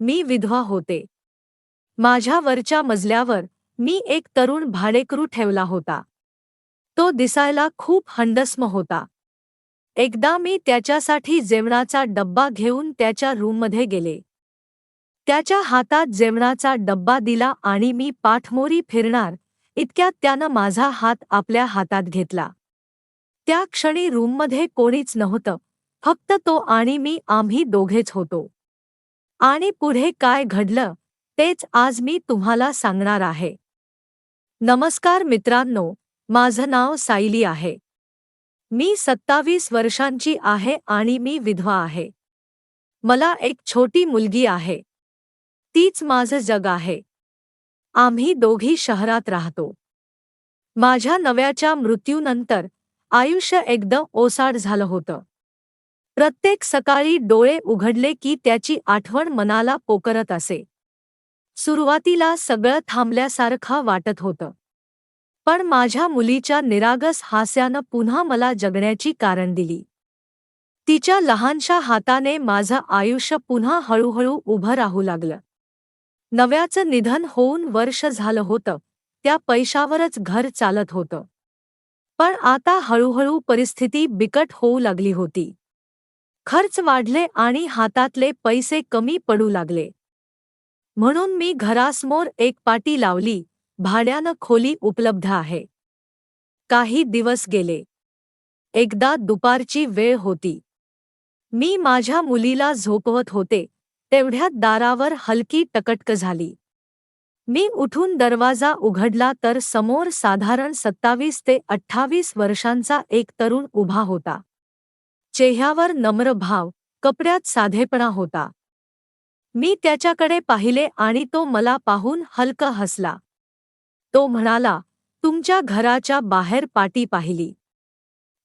मी विधवा होते. माझ्या वरच्या मजल्यावर मी एक तरुण भाडेकरू ठेवला होता. तो दिसायला खूप हंडस्म होता. एकदा मी त्याच्यासाठी जेवणाचा डब्बा घेऊन त्याच्या रूममध्ये गेले. त्याच्या हातात जेवणाचा डब्बा दिला आणि मी पाठमोरी फिरणार इतक्यात त्यानं माझा हात आपल्या हातात घेतला. त्या क्षणी रूममध्ये कोणीच नव्हतं फक्त तो आणि मी आम्ही दोघेच होतो. आणि पुढे काय घडलं तेच आज मी तुम्हाला सांगणार आहे. नमस्कार मित्रांनो माझं नाव सायली आहे. मी सत्तावीस वर्षांची आहे आणि मी विधवा आहे. मला एक छोटी मुलगी आहे. तीच माझं जग आहे. आम्ही दोघी शहरात राहतो. माझ्या नव्याच्या मृत्यूनंतर आयुष्य एकदम ओसाड झालं होतं. प्रत्येक सकाळी डोळे उघडले की त्याची आठवण मनाला पोकरत असे. सुरुवातीला सगळं थांबल्यासारखं वाटत होतं. पण माझ्या मुलीच्या निरागस हास्यानं पुन्हा मला जगण्याची कारण दिली. तिच्या लहानशा हाताने माझं आयुष्य पुन्हा हळूहळू उभं राहू लागलं. नव्याचं निधन होऊन वर्ष झालं होतं. त्या पैशावरच घर चालत होतं. पण आता हळूहळू परिस्थिती बिकट होऊ लागली होती. खर्च वाढले आणि हातातले पैसे कमी पडू लागले. म्हणून मी घरासमोर एक पाटी लावली भाड्यानं खोली उपलब्ध आहे. काही दिवस गेले. एकदा दुपारची वेळ होती. मी माझ्या मुलीला झोपवत होते तेवढ्यात दारावर हलकी टकटक झाली. मी उठून दरवाजा उघडला तर समोर साधारण सत्तावीस ते अठ्ठावीस वर्षांचा एक तरुण उभा होता. चेह्यावर नम्र भाव कपड्यात साधेपणा होता. मी त्याच्याकडे पाहिले आणि तो मला पाहून हलक हसला. तो म्हणाला तुमच्या घराच्या बाहेर पाटी पाहिली.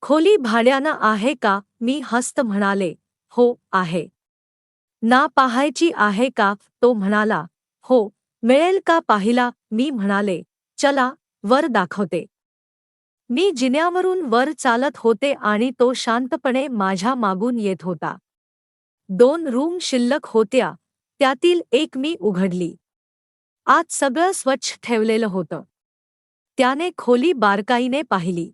खोली भाड्यानं आहे का? मी हस्त म्हणाले हो आहे. ना पाहायची आहे का? तो म्हणाला हो मिळेल का पाहिला? मी म्हणाले चला वर दाखवते. मी जिन्यावरून वर चालत होते आणि तो शांतपणे माझ्या मागून येत होता. दोन रूम शिल्लक होत्या त्यातील एक मी उघडली. आज सगळं स्वच्छ ठेवलेलं होतं. त्याने खोली बारकाईने पाहिली.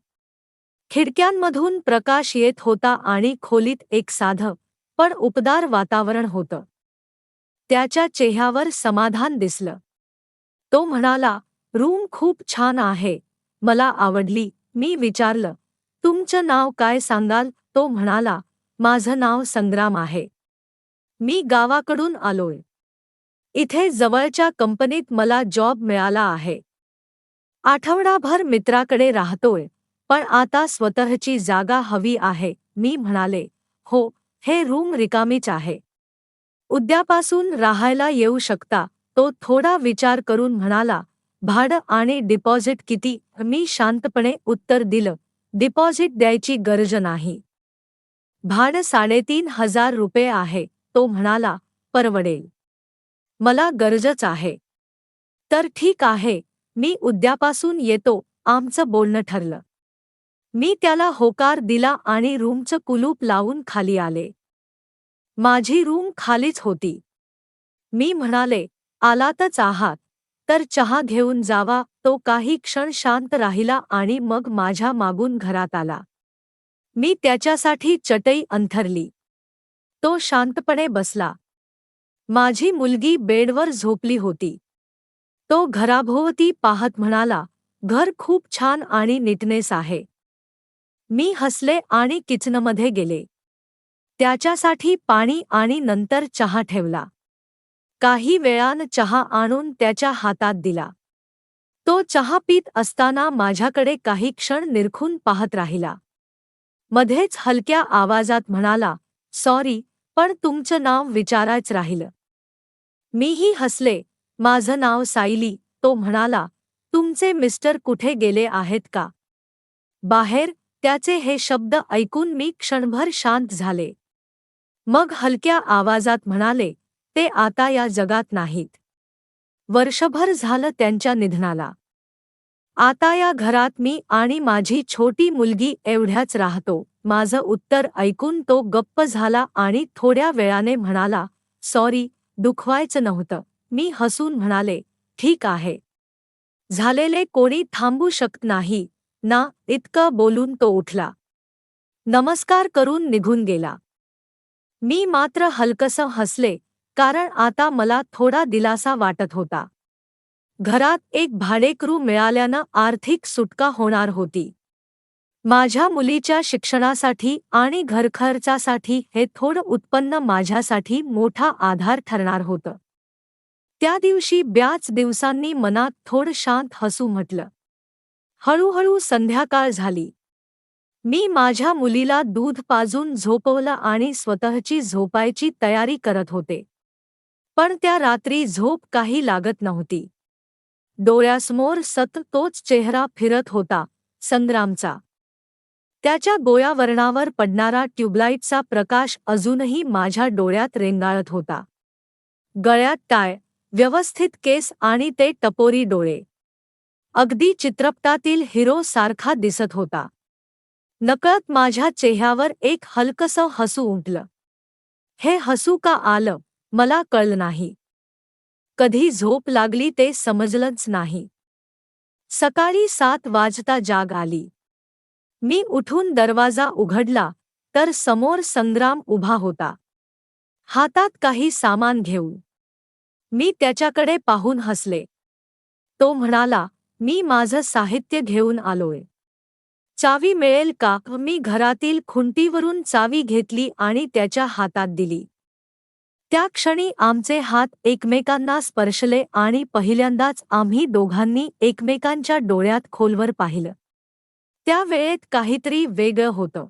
खिडक्यांमधून प्रकाश येत होता आणि खोलीत एक साधं पण उपदार वातावरण होतं. त्याच्या चेह्यावर समाधान दिसलं. तो म्हणाला रूम खूप छान आहे मला आवडली मी विचारलं तुमचं नाव काय सांगाल? तो म्हणाला माझं नाव संग्राम आहे. मी गावाकडून आलोय. इथे जवळच्या कंपनीत मला जॉब मिळाला आहे. आठवडाभर मित्राकडे राहतोय पण आता स्वतःची जागा हवी आहे. मी म्हणाले हो हे रूम रिकामीच आहे. उद्यापासून राहायला येऊ शकता. तो थोडा विचार करून म्हणाला भाडं आणि डिपॉझिट किती मी शांतपणे उत्तर दिलं. डिपॉझिट द्यायची गरज नाही. भाडं साडेतीन हजार रुपये आहे तो म्हणाला परवडेल. मला गरजच आहे. तर ठीक आहे मी उद्यापासून येतो आमचं बोलणं ठरलं. मी त्याला होकार दिला आणि रूमचं कुलूप लावून खाली आले. माझी रूम खालीच होती. मी म्हणाले आलातच आहात. तर चहा घेऊन जावा. तो काही क्षण शांत राहिला आणि मग माझ्या मागून घरात आला. मी त्याच्यासाठी चटई अंथरली. तो शांतपणे बसला. माझी मुलगी बेडवर झोपली होती. तो घराभोवती पाहत म्हणाला घर खूप छान आणि निटनेस आहे. मी हसले आणि किचनमध्ये गेले. त्याच्यासाठी पाणी आणि नंतर चहा ठेवला. काही वेळान चहा आणून त्याच्या हातात दिला. तो चहा पीत असताना माझ्याकडे काही क्षण निरखून पाहत राहिला. मध्येच हलक्या आवाजात म्हणाला सॉरी पण तुमचं नाव विचारायच राहिलं. मीही हसले माझं नाव सायली. तो म्हणाला तुमचे मिस्टर कुठे गेले आहेत का? बाहेर? त्याचे हे शब्द ऐकून मी क्षणभर शांत झाले. मग हलक्या आवाजात म्हणाले ते आता या जगात नाहीत. वर्षभर झालं त्यांच्या निधनाला. आता या घरात मी आणि माझी छोटी मुलगी एवढ्याच राहतो. माझं उत्तर ऐकून तो गप्प झाला आणि थोड्या वेळाने म्हणाला सॉरी दुखवायचं नव्हतं. मी हसून म्हणाले ठीक आहे. झालेले कोणी थांबू शकत नाही. ना इतकं बोलून तो उठला. नमस्कार करून निघून गेला. मी मात्र हलकसं हसले. कारण आता मला थोडा दिलासा वाटत होता. घरात एक भाडेकरू मिळाल्यानं आर्थिक सुटका होणार होती. माझ्या मुलीच्या शिक्षणासाठी आणि घरखर्चासाठी हे थोडं उत्पन्न माझ्यासाठी मोठा आधार ठरणार होतं. त्या दिवशी ब्याच दिवसांनी मनात थोडं शांत हसू म्हटलं. हळूहळू संध्याकाळ झाली. मी माझ्या मुलीला दूध पाजून झोपवलं आणि स्वतःची झोपायची तयारी करत होते. पण त्या रात्री झोप काही लागत नव्हती. डोळ्यासमोर सत तोच चेहरा फिरत होता संग्रामचा. त्याच्या गोयावरणावर पडणारा ट्यूबलाईटचा प्रकाश अजूनही माझ्या डोळ्यात रेंगाळत होता. गळ्यात टाय व्यवस्थित केस आणि ते टपोरी डोळे. अगदी चित्रपटातील हिरो सारखा दिसत होता. नकळत माझ्या चेहऱ्यावर एक हलकसं हसू उमटलं हे हसू का आलं? मला कळलं नाही. कधी झोप लागली ते समजलंच नाही. सकाळी सात वाजता जाग आली. मी उठून दरवाजा उघडला तर समोर संग्राम उभा होता. हातात काही सामान घेऊन. मी त्याच्याकडे पाहून हसले. तो म्हणाला मी माझं साहित्य घेऊन आलोय. चावी मिळेल का? मी घरातील खुंटीवरून चावी घेतली आणि त्याच्या हातात दिली. त्या क्षणी आमचे हात एकमेकांना स्पर्शले आणि पहिल्यांदाच आम्ही दोघांनी एकमेकांच्या डोळ्यात खोलवर पाहिलं. त्या वेळेत काहीतरी वेगळं होतं.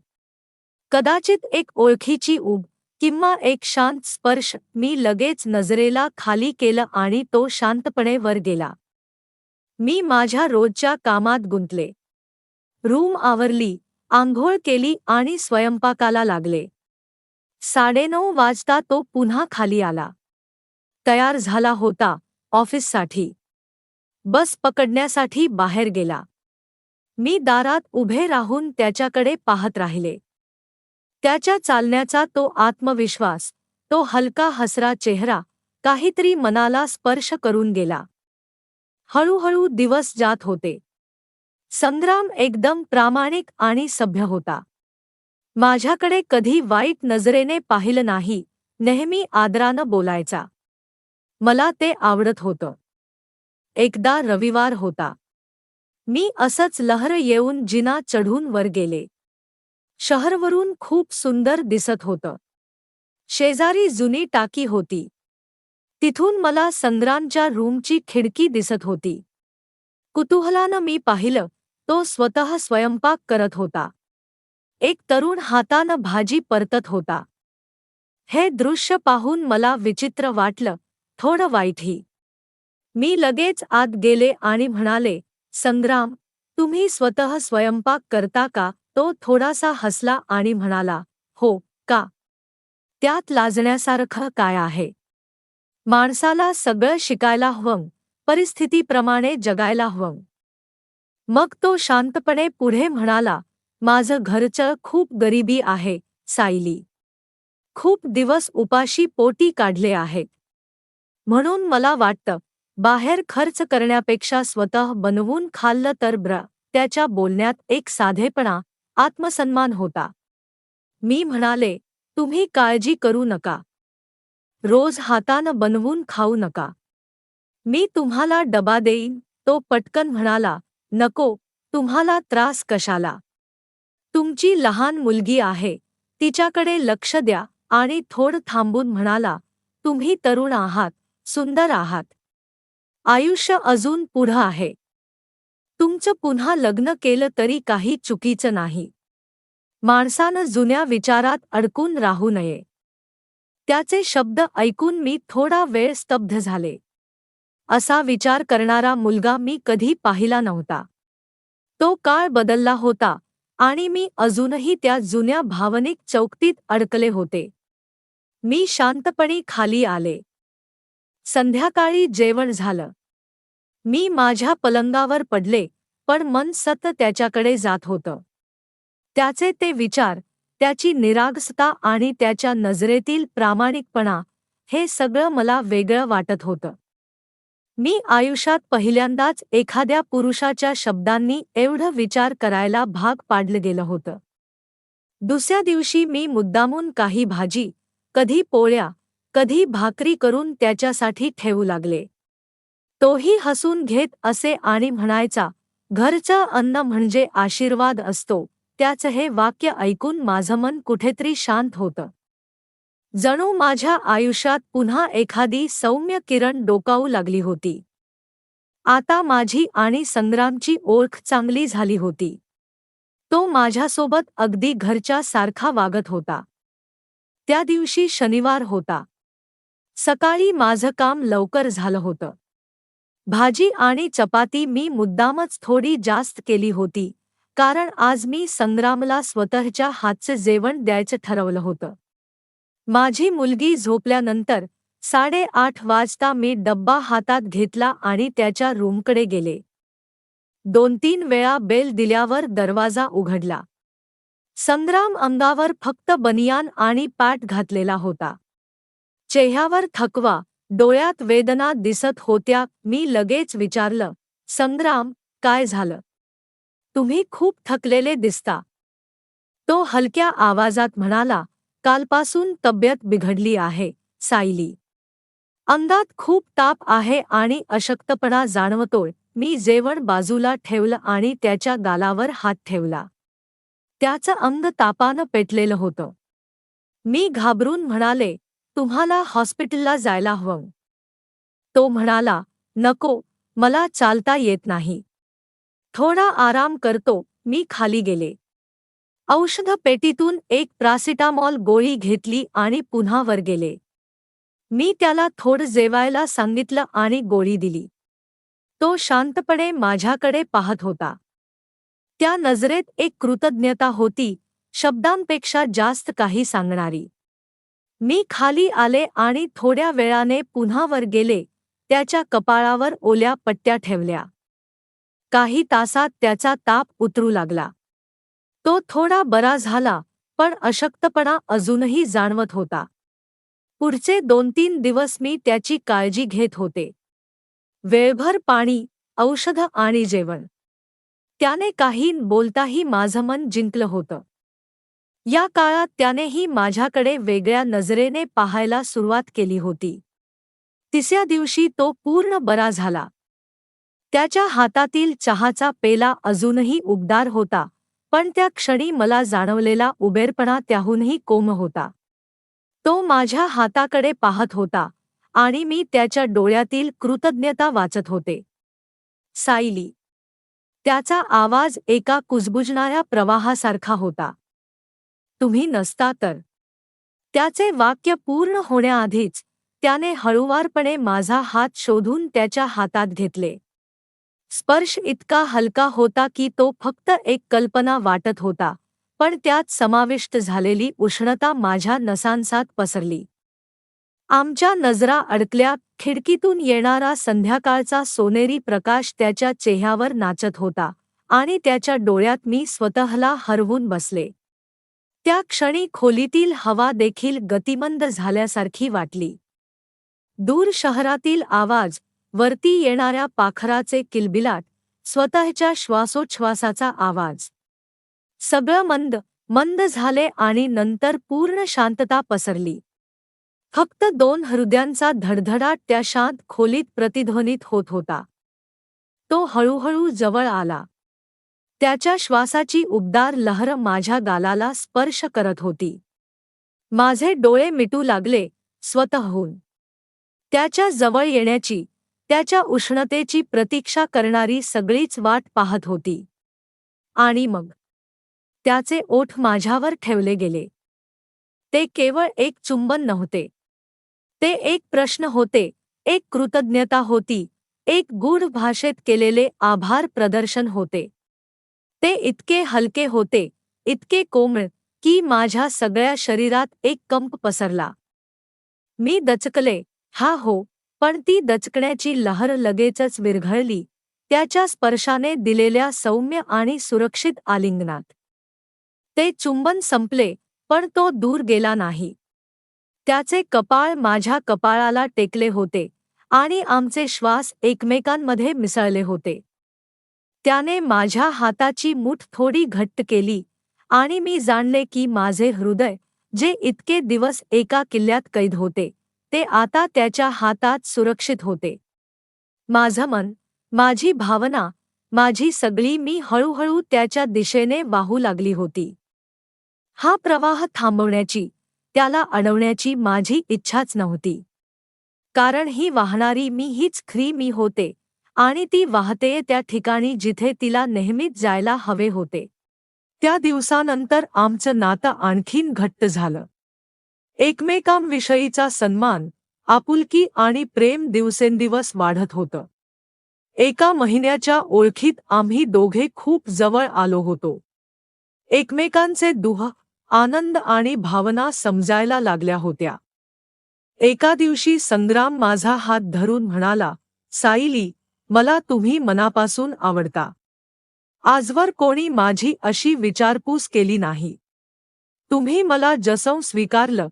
कदाचित एक ओळखीची उब किंवा एक शांत स्पर्श मी लगेच नजरेला खाली केलं आणि तो शांतपणे वर गेला. मी माझ्या रोजच्या कामात गुंतले. रूम आवरली आंघोळ केली आणि स्वयंपाकाला लागले. साडेनऊ वाजता तो पुन्हा खाली आला. तयार झाला होता ऑफिससाठी. बस पकडण्यासाठी बाहेर गेला. मी दारात उभे राहून त्याच्याकडे पाहत राहिले. त्याच्या चालण्याचा तो आत्मविश्वास तो हलका हसरा चेहरा काहीतरी मनाला स्पर्श करून गेला. हळूहळू दिवस जात होते. संग्राम एकदम प्रामाणिक आणि सभ्य होता. माझ्याकडे कधी वाईट नजरेने पाहिलं नाही नेहमी आदरानं बोलायचा. मला ते आवडत होतं. एकदा रविवार होता. मी असंच लहर येऊन जिना चढून वर गेले. शहरवरून खूप सुंदर दिसत होतं. शेजारी जुनी टाकी होती. तिथून मला संग्रामच्या रूमची खिडकी दिसत होती. कुतूहलानं मी पाहिलं तो स्वतः स्वयंपाक करत होता. एक तरुण हातानं भाजी परतत होता. हे दृश्य पाहून मला विचित्र वाटलं थोडं वाईटही मी लगेच आत गेले आणि म्हणाले संग्राम तुम्ही स्वतः स्वयंपाक करता का? तो थोडासा हसला आणि म्हणाला हो का? त्यात लाजण्यासारखं काय आहे? माणसाला सगळं शिकायला हवं परिस्थितीप्रमाणे जगायला हवं. मग तो शांतपणे पुढे म्हणाला माझं घरचं खूप गरिबी आहे सायली. खूप दिवस उपाशी पोटी काढले आहेत म्हणून मला वाटतं बाहेर खर्च करण्यापेक्षा स्वतः बनवून खाल्लं तर ब्र त्याच्या बोलण्यात एक साधेपणा आत्मसन्मान होता. मी म्हणाले तुम्ही काळजी करू नका. रोज हातानं बनवून खाऊ नका. मी तुम्हाला डबा देईन. तो पटकन म्हणाला नको तुम्हाला त्रास कशाला? तुमची लहान मुलगी आहे. तिच्याकडे लक्ष द्या आणि थोड थांबून म्हणाला तुम्ही तरुण आहात सुंदर आहात. आयुष्य अजून पुढं आहे. तुमचं पुन्हा लग्न केलं तरी काही चुकीचं नाही. माणसानं जुन्या विचारात अडकून राहू नये. त्याचे शब्द ऐकून मी थोडा वेळ स्तब्ध झाले. असा विचार करणारा मुलगा मी कधी पाहिला नव्हता. तो काळ बदलला होता आणि मी अजूनही त्या जुन्या भावनिक चौकटीत अडकले होते. मी शांतपणे खाली आले. संध्याकाळी जेवण झालं. मी माझ्या पलंगावर पडले पण मन सत त्याच्याकडे जात होतं. त्याचे ते विचार त्याची निरागसता आणि त्याच्या नजरेतील प्रामाणिकपणा हे सगळं मला वेगळं वाटत होतं. मी आयुष्यात पहिल्यांदाच एखाद्या पुरुषाच्या शब्दांनी एवढं विचार करायला भाग पाडलं गेलं होतं. दुसऱ्या दिवशी मी मुद्दामून काही भाजी कधी पोळ्या कधी भाकरी करून त्याच्यासाठी ठेवू लागले. तोही हसून घेत असे आणि म्हणायचा घरचं अन्न म्हणजे आशीर्वाद असतो त्याचं हे वाक्य ऐकून माझं मन कुठेतरी शांत होतं. जणू माझ्या आयुष्यात पुन्हा एखादी सौम्य किरण डोकावू लागली होती. आता माझी आणि संग्रामची ओळख चांगली झाली होती. तो माझ्यासोबत अगदी घरच्या सारखा वागत होता. त्या दिवशी शनिवार होता. सकाळी माझं काम लवकर झालं होतं. भाजी आणि चपाती मी मुद्दामच थोडी जास्त केली होती कारण आज मी संग्रामला स्वतःच्या हातचे जेवण द्यायचं ठरवलं होतं. माझी मुलगी झोपल्यानंतर साडेआठ वाजता मी डब्बा हातात घेतला आणि त्याच्या रूमकडे गेले. दोन तीन वेळा बेल दिल्यावर दरवाजा उघडला. संग्राम अंगावर फक्त बनियान आणि पॅट घातलेला होता. चेह्यावर थकवा डोळ्यात वेदना दिसत होत्या मी लगेच विचारलं संग्राम काय झालं? तुम्ही खूप थकलेले दिसता. तो हलक्या आवाजात म्हणाला कालपासून तब्येत बिघडली आहे सायली. अंगात खूप ताप आहे आणि अशक्तपणा जाणवतोय. मी जेवण बाजूला ठेवलं आणि त्याच्या गालावर हात ठेवला. त्याचं अंग तापानं पेटलेलं होतं. मी घाबरून म्हणाले तुम्हाला हॉस्पिटलला जायला हवं. तो म्हणाला नको मला चालता येत नाही. थोडा आराम करतो. मी खाली गेले. औषध पेटीतून एक प्रासिटामॉल गोळी घेतली आणि पुन्हा वर गेले. मी त्याला थोडं जेवायला सांगितलं आणि गोळी दिली. तो शांतपणे माझ्याकडे पाहत होता. त्या नजरेत एक कृतज्ञता होती शब्दांपेक्षा जास्त काही सांगणारी. मी खाली आले आणि थोड्या वेळाने पुन्हा वर गेले त्याच्या कपाळावर ओल्या पट्ट्या ठेवल्या. काही तासात त्याचा ताप उतरू लागला. तो थोडा बरा झाला पण अशक्तपणा अजूनही जाणवत होता. पुढचे दोन तीन दिवस मी त्याची काळजी घेत होते. वेळभर पाणी औषध आणि जेवण. त्याने काही बोलताही माझं मन जिंकलं होतं. या काळात त्यानेही माझ्याकडे वेगळ्या नजरेने पाहायला सुरुवात केली होती. तिसऱ्या दिवशी तो पूर्ण बरा झाला. त्याच्या हातातील चहाचा पेला अजूनही उबदार होता. पण त्या क्षणी मला जाणवलेला उबेरपणा त्याहूनही कोम होता. तो माझ्या हाताकडे पाहत होता आणि मी त्याच्या डोळ्यातील कृतज्ञता वाचत होते. सायली. त्याचा आवाज एका कुजबुजणाऱ्या प्रवाहासारखा होता. तुम्ही नसता तर. त्याचे वाक्य पूर्ण होण्याआधीच त्याने हळुवारपणे माझा हात शोधून त्याच्या हातात घेतले. स्पर्श इतका हलका होता की तो फक्त एक कल्पना वाटत होता पण त्यात समाविष्ट झालेली उष्णता माझ्या नसांसात पसरली. आमच्या नजरा अडकल्या खिडकीतून येणारा संध्याकाळचा सोनेरी प्रकाश त्याच्या चेह्यावर नाचत होता आणि त्याच्या डोळ्यात मी स्वतःला हरवून बसले. त्या क्षणी खोलीतील हवा देखील गतिमंद झाल्यासारखी वाटली. दूर शहरातील आवाज वरती येणाऱ्या पाखराचे किलबिलाट स्वतःच्या श्वासोच्छ्वासाचा आवाज. सगळं मंद मंद झाले आणि नंतर पूर्ण शांतता पसरली. फक्त दोन हृदयांचा धडधडाट त्या शांत खोलीत प्रतिध्वनित होत होता. तो हळूहळू जवळ आला. त्याच्या श्वासाची उबदार लहर माझ्या गालाला स्पर्श करत होती. माझे डोळे मिटू लागले स्वतःहून. त्याच्याजवळ येण्याची त्याच्या उष्णतेची प्रतीक्षा करणारी सगळीच वाट पाहत होती. आणि मग? त्याचे ओठ माझ्यावर ठेवले गेले. ते केवळ एक चुंबन नव्हते. ते एक प्रश्न होते एक कृतज्ञता होती एक गूढ भाषेत केलेले आभार प्रदर्शन होते. ते इतके हलके होते इतके कोमळ की माझ्या सगळ्या शरीरात एक कंप पसरला. मी दचकले हा हो पण ती दचकण्याची लहर लगेचच विरघळली. त्याच्या स्पर्शाने दिलेल्या सौम्य आणि सुरक्षित आलिंगनात. ते चुंबन संपले पण तो दूर गेला नाही. त्याचे कपाळ माझ्या कपाळाला टेकले होते आणि आमचे श्वास एकमेकांमध्ये मिसळले होते. त्याने माझ्या हाताची मूठ थोडी घट्ट केली आणि मी जाणले की माझे हृदय जे इतके दिवस एका किल्ल्यात कैद होते ते आता त्याच्या हातात सुरक्षित होते. माझं मन माझी भावना माझी सगळी मी हळूहळू त्याच्या दिशेने वाहू लागली होती. हा प्रवाह थांबवण्याची त्याला अडवण्याची माझी इच्छाच नव्हती. कारण ही वाहणारी मी हीच खरी मी होते आणि ती वाहतेय त्या ठिकाणी जिथे तिला नेहमीच जायला हवे होते. त्या दिवसानंतर आमचं नातं आणखीन घट्ट झालं. एकमेकांविषयीचा सन्मान आपुलकी आणि प्रेम दिवसेंदिवस वाढत होतं. एका महिन्याच्या ओळखीत आम्ही दोघे खूप जवळ आलो होतो. एकमेकांचे दुह आनंद आणि भावना समजायला लागल्या होत्या. एका दिवशी संग्राम माझा हात धरून म्हणाला साईली मला तुम्ही मनापासून आवडता. आजवर कोणी माझी अशी विचारपूस केली नाही. तुम्ही मला जसं स्वीकारलं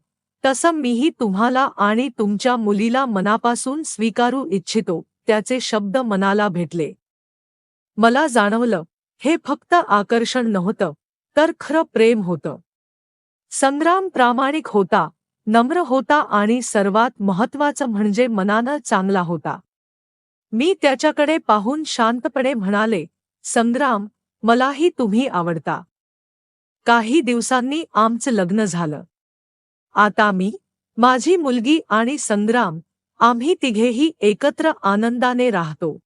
तसं मीही तुम्हाला आणि तुमच्या मुलीला मनापासून स्वीकारू इच्छितो त्याचे शब्द मनाला भेटले. मला जाणवलं हे फक्त आकर्षण नव्हतं तर खरं प्रेम होतं. संग्राम प्रामाणिक होता नम्र होता आणि सर्वात महत्वाचं म्हणजे मनानं चांगला होता. मी त्याच्याकडे पाहून शांतपणे म्हणाले संग्राम मलाही तुम्ही आवडता. काही दिवसांनी आमचं लग्न झालं. आता मी माझी मुलगी आणि संग्राम आम्ही तिघेही एकत्र आनंदाने राहतो.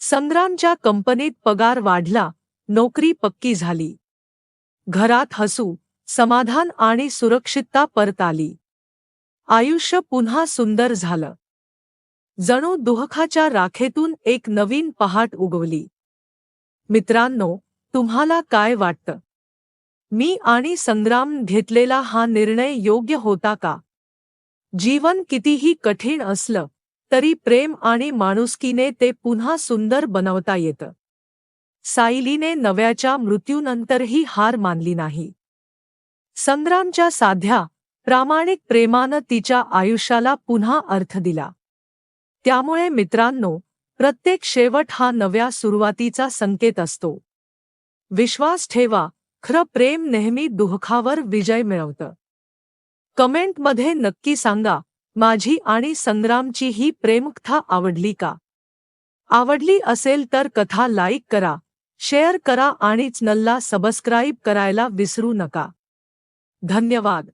संग्रामच्या कंपनीत पगार वाढला नोकरी पक्की झाली. घरात हसू समाधान आणि सुरक्षितता परत आली. आयुष्य पुन्हा सुंदर झालं. जणू दुहखाच्या राखेतून एक नवीन पहाट उगवली. मित्रांनो तुम्हाला काय वाटतं? मी आणि संग्राम घेतलेला हा निर्णय योग्य होता का? जीवन कितीही कठीण असलं तरी प्रेम आणि माणुसकीने ते पुन्हा सुंदर बनवता येतं. सायलीने नव्याच्या मृत्यूनंतरही हार मानली नाही. संग्रामच्या साध्या प्रामाणिक प्रेमानं तिच्या आयुष्याला पुन्हा अर्थ दिला. त्यामुळे मित्रांनो प्रत्येक शेवट हा नव्या सुरुवातीचा संकेत असतो. विश्वास ठेवा खरं प्रेम नेहमी दुःखावर विजय मिळवतं. कमेंटमध्ये नक्की सांगा माझी आणि संग्रामची ही प्रेमकथा आवडली का? आवडली असेल तर कथा लाईक करा शेअर करा आणि चॅनलला सबस्क्राईब करायला विसरू नका. धन्यवाद.